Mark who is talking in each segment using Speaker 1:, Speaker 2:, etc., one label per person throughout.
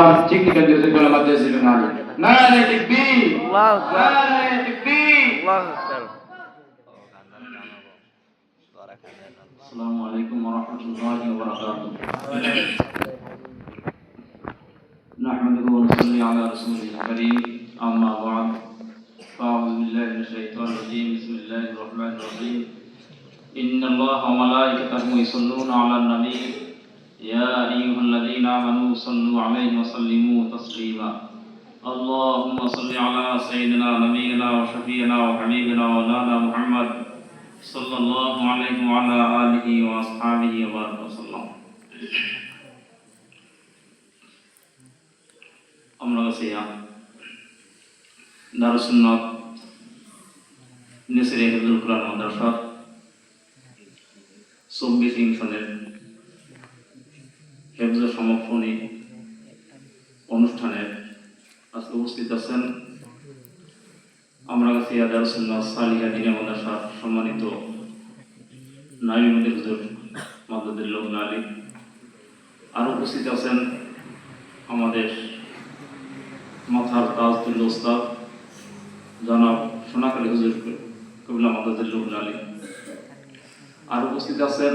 Speaker 1: الإسلام تكنيكال ديزل كل ما تزيل نالي نالي
Speaker 2: تكبير الله
Speaker 1: أكبر. لا
Speaker 2: تكبير الله أكبر.
Speaker 1: السلام عليكم ورحمة الله وبركاته. نحمده ونصلي على رسوله الكريم. أما بعد فأعوذ بالله من الشيطان الرجيم. بسم الله الرحمن الرحيم. إن الله وملائكته يصلون على النبي. يا أيها الذين آمنوا صلوا عليه وسلموا تسليما اللهم صل على سيدنا نبينا وشفينا وحبيبنا ومولانا محمد صلى الله عليه وعلى آله وأصحابه وبارك وسلم আমরা কাছে দারুসুন্নত নেসিরে হিফজুল কোরআন মাদ্রাসা চব্বিশ ইংশনের কাছে সালিহা সম্মানিত আর উপস্থিত আছেন আমাদের মাথার তাজদুল ওস্তাদ জনাব সোনাকালী হুজুর কবিলা মাদুদুল্লাহ আলী আর উপস্থিত আছেন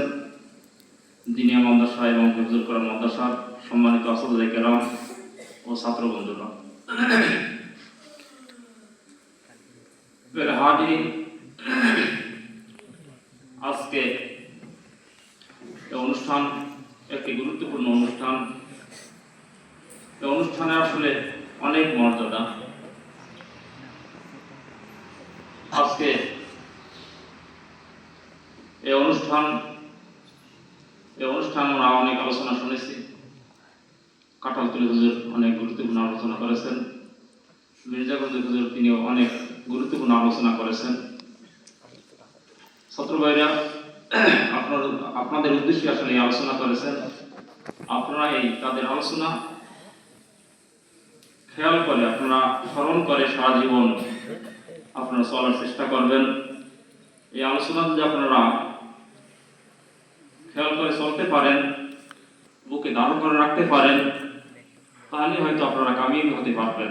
Speaker 1: দিনিয়া মাদ্রাসা এবং হিফজুল কোরআন মাদ্রাসার সম্মানিত কেরাম ও ছাত্র বন্ধুরা হাজি আজকে অনুষ্ঠান, একটি গুরুত্বপূর্ণ অনুষ্ঠান। অনুষ্ঠানে আসলে অনেক মর্যাদা। আজকে এই অনুষ্ঠান এই অনুষ্ঠান আমরা অনেক আলোচনা শুনেছি। কাটালতলি হুজুর অনেক গুরুত্বপূর্ণ আলোচনা করেছেন। মির্জাগঞ্জ হুজুর তিনিও অনেক গুরুত্বপূর্ণ আলোচনা করেছেন। ছাত্র ভাইরা, আপনার আপনাদের উদ্দেশ্যে আসলে এই আলোচনা করেছেন। আপনারা এই তাদের আলোচনা খেয়াল করে, আপনারা স্মরণ করে সারা জীবন আপনারা চলার চেষ্টা করবেন। এই আলোচনা যদি আপনারা খেয়াল করে চলতে পারেন, বুকে ধারণ করে রাখতে পারেন, তাহলে হয়তো আপনারা কামিয়াবি হতে পারবেন।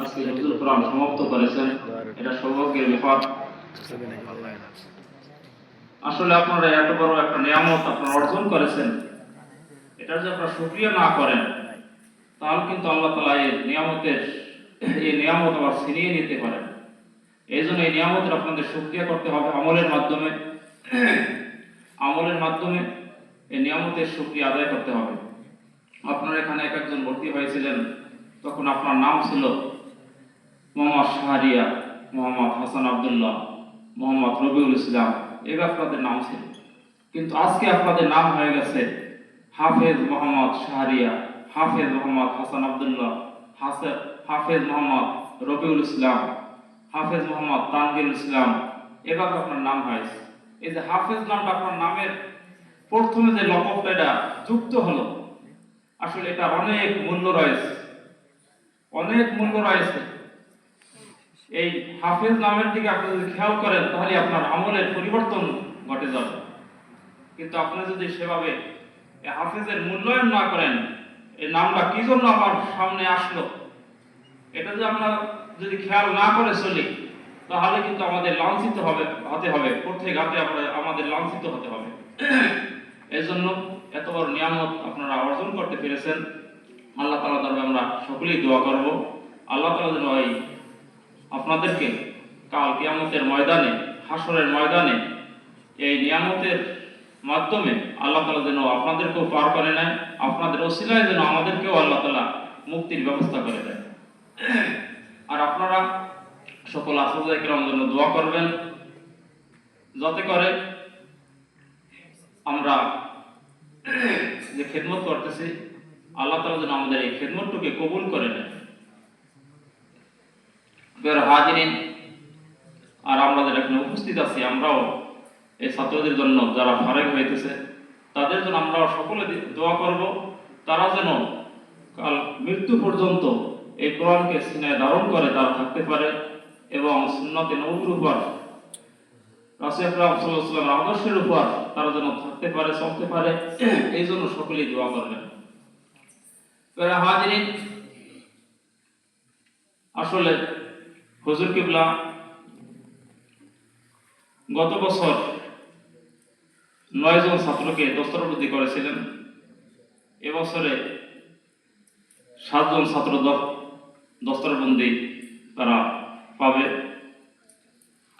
Speaker 1: আজকে হিফজুল কোরআন সমাপ্ত করেছেন এটা সৌভাগ্যের ব্যাপার। আসলে আপনারা এত বড় একটা নিয়ামত আপনারা অর্জন করেছেন। এটা যদি আপনারা সুক্রিয়া না করেন তাহলে কিন্তু আল্লাহ তালা এই নিয়ামতের এই নিয়ামত আবার ছিনিয়ে নিতে পারেন। এই জন্য এই নিয়ামতের আপনাদের সুক্রিয়া করতে হবে আমলের মাধ্যমে। আমলের মাধ্যমে এই নিয়ামতের সুক্রিয়া আদায় করতে হবে। আপনার এখানে এক একজন ভর্তি হয়েছিলেন তখন আপনার নাম ছিল মোহাম্মদ শাহরিয়া, মোহাম্মদ হাসান আবদুল্লাহ, মোহাম্মদ রবিউল ইসলাম এবার আপনাদের নাম ছিল। কিন্তু আজকে আপনাদের নাম হয়ে গেছে হাফেজ মোহাম্মদ শাহরিয়া, হাফেজ মোহাম্মদ হাসান আবদুল্লাহ, হাসে, হাফেজ মোহাম্মদ রবিউল ইসলাম, হাফেজ মোহাম্মদ তানজিল ইসলাম এবার আপনার নাম হয়েছে। এই যে হাফেজ নামটা আপনার নামের প্রথমে যে লকবটা এটা যুক্ত হলো, আসলে এটা অনেক মূল্য রয়েছে। অনেক মূল্য রয়েছে। এই হাফেজ নামের দিকে আপনি যদি খেয়াল করেন, তাহলে আপনার আমলের পরিবর্তন ঘটে যাবে। কিন্তু আপনি যদি সেভাবে হাফেজের মূল্যায়ন না করেন এই নামটা কি জন্য আমার সামনে আসলো? এটা যদি আমরা যদি খেয়াল না করে চলি, তাহলে কিন্তু আমাদের লাঞ্ছিত হবে, হতে হবে। প্রত্যেক হাতে আমরা, আমাদের লাঞ্ছিত হতে হবে। এই জন্য এত বড় নিয়ামত আপনারা অর্জন করতে পেরেছেন। আল্লাহ তালা দরবারে আমরা সকলেই দোয়া করব। আল্লাহ তালা যেন এই আপনাদেরকে কাল কিয়ামতের ময়দানে হাসরের ময়দানে এই নিয়ামতের মাধ্যমে আল্লাহ তালা যেন আপনাদেরকেও পার করে নেয়, আপনাদের ওসিলায় যেন আমাদেরকেও আল্লাহ তালা মুক্তির ব্যবস্থা করে দেয়। আর আপনারা সকল আসাদাই কিরাম জন্য দোয়া করবেন, যাতে করে আমরা যে খেদমত করতেছি, আল্লাহ তালা যেন আমাদের এই খেদমতটুকে কবুল করে নেন হাজিরিন আর আমরা যারা এখানে উপস্থিত আছি, আমরাও এই ছাত্রদের জন্য যারা ফারেক হইতেছে, তাদের জন্য সকলে দোয়া করব, তারা যেন কাল মৃত্যু পর্যন্ত এই কোরআনকে ধারণ করে তারা থাকতে পারে এবং সুন্নতে নবুর উপর আদর্শের উপর তারা যেন থাকতে পারে, চলতে পারে, এই জন্য সকলেই দোয়া করবেন। হাজিরিন আসলে হুজুর কিবলা, গত বছর নয়জন ছাত্রকে দস্তরবৃদ্ধি করেছিলেন। এবছরে সাতজন ছাত্র দস্তরবন্দি তারা পাবে।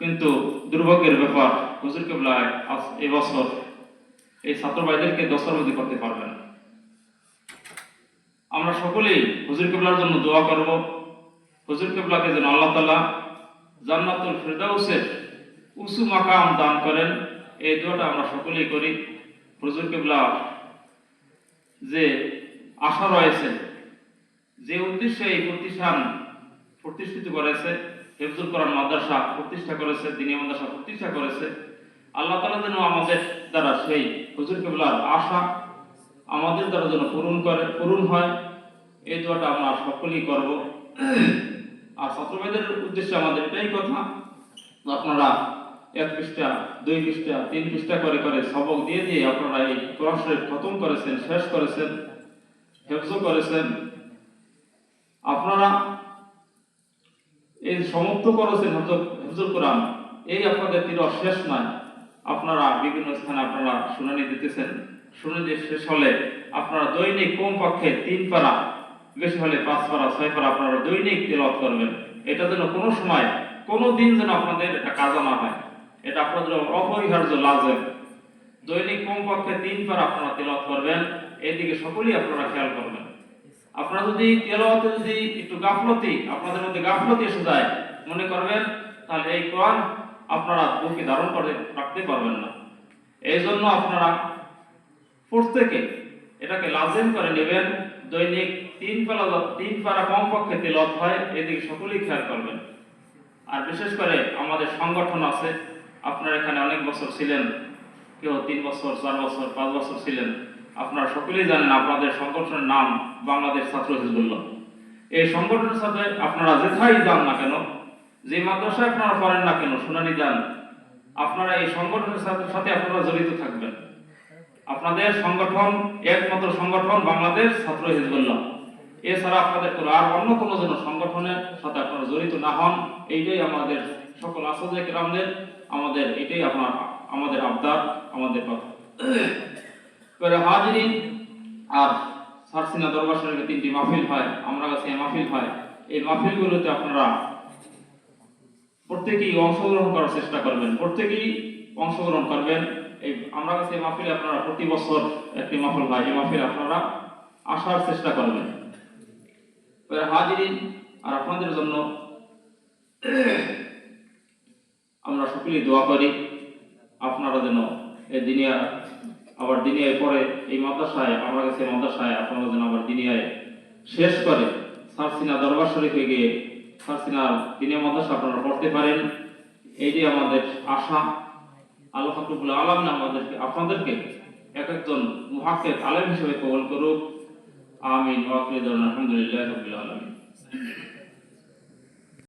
Speaker 1: কিন্তু দুর্ভাগ্যের ব্যাপার, হুজুর কেবলায় আজ এবছর এই ছাত্র ভাইদেরকে দস্তরবন্দি করতে পারবেন আমরা সকলেই হুজুর কেবলার জন্য দোয়া করব। হুজুর কেবলাকে যেন আল্লাহ তালা জান্নাতুল ফেরদাউসের উঁচু মাকাম দান করেন। এই দোয়াটা আমরা সকলেই করি। হুজুর কেবলা যে আশা রয়েছে, যে উদ্দেশ্যে এই প্রতিষ্ঠান প্রতিষ্ঠিত করেছে, হেফজুল কোরআন মাদ্রাসা প্রতিষ্ঠা করেছে, দিনী মাদ্রাসা প্রতিষ্ঠা করেছে, আল্লাহ তালা যেন আমাদের দ্বারা সেই হুজুর কেবলার আশা আমাদের দ্বারা যেন পূরণ করে, পূরণ হয়, এই দোয়াটা আমরা সকলেই করব। আর ছাত্রভাইদের উদ্দেশ্যে আমাদের এটাই কথা আপনারা এক পৃষ্ঠা, দুই পৃষ্ঠা, তিন পৃষ্ঠা করে করে সবক দিয়ে দিয়ে আপনারা এই কোরআন শরীফ খতম করেছেন, শেষ করেছেন, হেফজ করেছেন। আপনারা এই সমাপ্ত করেছেন হেফজ- হেফজুল কোরআন। এই আপনাদের তীর শেষ নয়। আপনারা বিভিন্ন স্থানে আপনারা শুনানি দিতেছেন। শুনানি শেষ হলে আপনারা দৈনিক কমপক্ষে তিন পারা বেশি হলে পাঁচ পারা, ছয় পারা আপনারা দৈনিক তেলাওয়াত করবেন। এটা যেন কোনো সময়, কোনো দিন যেন আপনাদের এটা কাজা না হয়। এটা আপনাদের অপরিহার্য, লাজেম। দৈনিক কমপক্ষে তিন পারা আপনারা তেলাওয়াত করবেন। এদিকে সকলেই আপনারা খেয়াল করবেন। আপনারা যদি তেলতে যদি একটু গাফলতি, আপনাদের মধ্যে গাফলতি এসে যায়, মনে করবেন, তাহলে এই কোরআন আপনারা বুকে ধারণ করে রাখতে পারবেন না। এই জন্য আপনারা প্রত্যেকে এটাকে লাজেম করে নেবেন, দৈনিক তিন পারা তিন পারা কমপক্ষে তেলত হয়, এদিকে সকলেই খেয়াল করবেন। আর বিশেষ করে আমাদের সংগঠন আছে, আপনারা এখানে অনেক বছর ছিলেন, কেউ তিন বছর, চার বছর, পাঁচ বছর ছিলেন, আপনারা সকলেই জানেন আপনাদের সংগঠনের নাম বাংলাদেশ ছাত্র হিজবুল্লাহ। এই সংগঠনের সাথে আপনারা যেথাই যান না কেন, যে মাদ্রাসায় আপনারা পড়েন না কেন, শুনানি যান আপনারা এই সংগঠনের সাথে সাথে আপনারা জড়িত থাকবেন। আপনাদের সংগঠন, একমাত্র সংগঠন বাংলাদেশ, ছাত্র হিজবুল্লাহ। এছাড়া আপনাদের কোনো আর অন্য কোনো যেন সংগঠনের সাথে আপনারা জড়িত না হন, এইটাই আমাদের সকল আসাদে কেরামদের, আমাদের এটাই আপনার, আমাদের আবদার, আমাদের কথা। হাজিরিন, আর সারসিনা দরবার তিনটি মাহফিল হয়, আমরা কাছে মাহফিল হয়। এই মাহফিলগুলোতে আপনারা প্রত্যেকেই অংশগ্রহণ করার চেষ্টা করবেন, প্রত্যেকেই অংশগ্রহণ করবেন। এই আমরা কাছে এই মাহফিলে আপনারা প্রতি বছর একটি মাহফিল হয়, এই মাহফিল আপনারা আসার চেষ্টা করবেন হাজিরিন আর আপনাদের জন্য আমরা সকলেই দোয়া করি, আপনারা যেন এই দিনিয়া আবার দিনিয়ায় পরে এই মাদ্রাসায়, আমরা কাছে মাদ্রাসায়, আপনারা যেন আবার দিনিয়ায় শেষ করে সারসিনা দরবার শরীফে গিয়ে সারসিনা দিনিয়া মাদ্রাসা আপনারা পড়তে পারেন। এইটি আমাদের আশা। আল্লাহ ফাকরুল আলম আমাদেরকে, আপনাদেরকে এক একজন মহাকের আলম হিসেবে কবল করুক। আমিন। আলহামদুলিল্লাহ রবিল আলমিন।